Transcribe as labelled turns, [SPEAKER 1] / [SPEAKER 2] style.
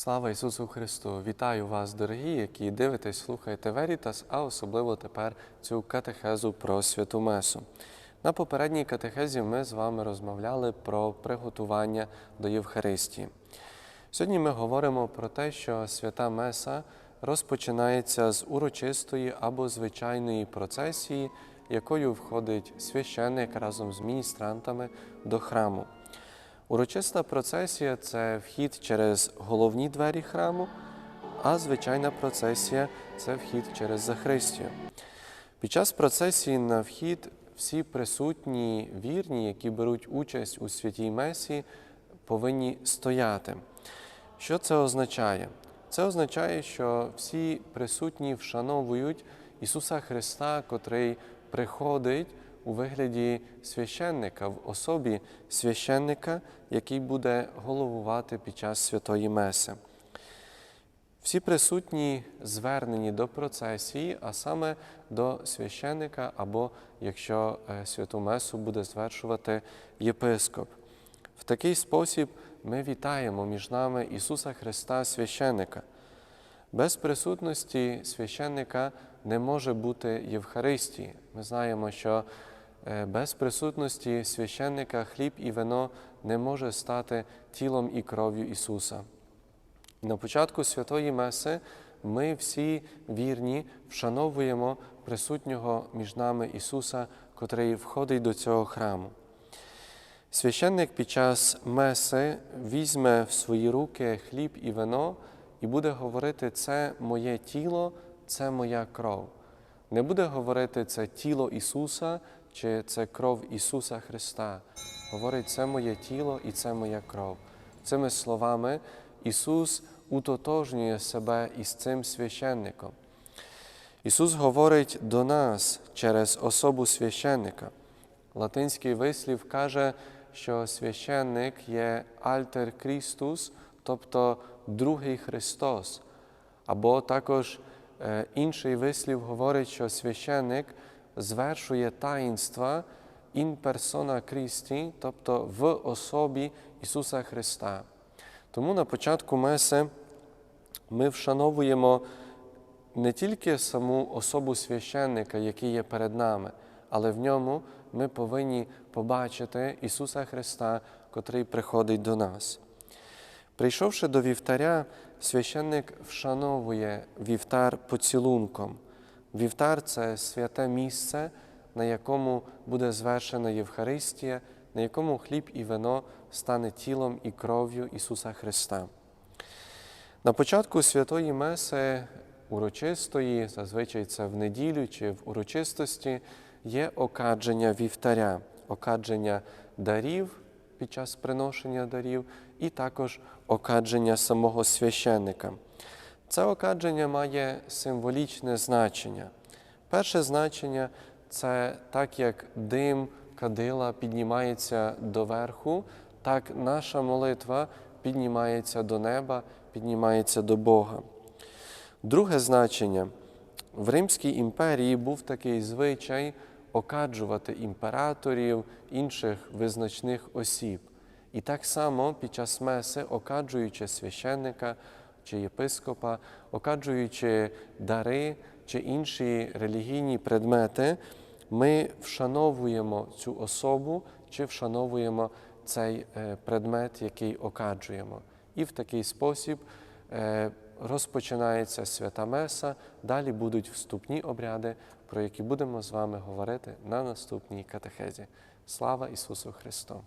[SPEAKER 1] Слава Ісусу Христу! Вітаю вас, дорогі, які дивитесь, слухаєте Верітас, а особливо тепер цю катехезу про святу Месу. На попередній катехезі ми з вами розмовляли про приготування до Євхаристії. Сьогодні ми говоримо про те, що свята Меса розпочинається з урочистої або звичайної процесії, якою входить священник разом з міністрантами до храму. Урочиста процесія це вхід через головні двері храму, а звичайна процесія це вхід через Захристію. Під час процесії на вхід всі присутні вірні, які беруть участь у святій Месі, повинні стояти. Що це означає? Це означає, що всі присутні вшановують Ісуса Христа, котрий приходить у вигляді священника, в особі священника, який буде головувати під час святої Меси. Всі присутні звернені до процесії, а саме до священника, або якщо е, святу Месу буде звершувати єпископ. В такий спосіб ми вітаємо між нами Ісуса Христа, священника. Без присутності священника не може бути Євхаристії. Ми знаємо, що е, без присутності священника хліб і вино не може стати тілом і кров'ю Ісуса. На початку святої Меси ми всі вірні вшановуємо присутнього між нами Ісуса, котрий входить до цього храму. Священник під час Меси візьме в свої руки хліб і вино і буде говорити: це моє тіло, це моя кров. Не буде говорити це тіло Ісуса чи це кров Ісуса Христа. Говорить, це моє тіло і це моя кров. Цими словами Ісус утотожнює себе із цим священником. Ісус говорить до нас через особу священника. Латинський вислів каже, що священник є альтер Крістус, тобто другий Христос. Або також інший вислів говорить, що священник звершує таїнства in persona Christi, тобто в особі Ісуса Христа. Тому на початку Меси ми вшановуємо не тільки саму особу священника, який є перед нами, але в ньому ми повинні побачити Ісуса Христа, котрий приходить до нас. Прийшовши до вівтаря, священник вшановує вівтар поцілунком. Вівтар це святе місце, на якому буде звершена Євхаристія, на якому хліб і вино стане тілом і кров'ю Ісуса Христа. На початку святої Меси урочистої, зазвичай це в неділю чи в урочистості, є окадження вівтаря, окадження дарів під час приношення дарів, і також окадження самого священника. Це окадження має символічне значення. Перше значення це так, як дим кадила піднімається доверху, так наша молитва піднімається до неба, піднімається до Бога. Друге значення в Римській імперії був такий звичай окаджувати імператорів, інших визначних осіб. І так само під час меси, окаджуючи священника чи єпископа, окаджуючи дари чи інші релігійні предмети, ми вшановуємо цю особу чи вшановуємо цей е, предмет, який окаджуємо. І в такий спосіб е, розпочинається свята Меса, далі будуть вступні обряди, про які будемо з вами говорити на наступній катехезі. Слава Ісусу Христу!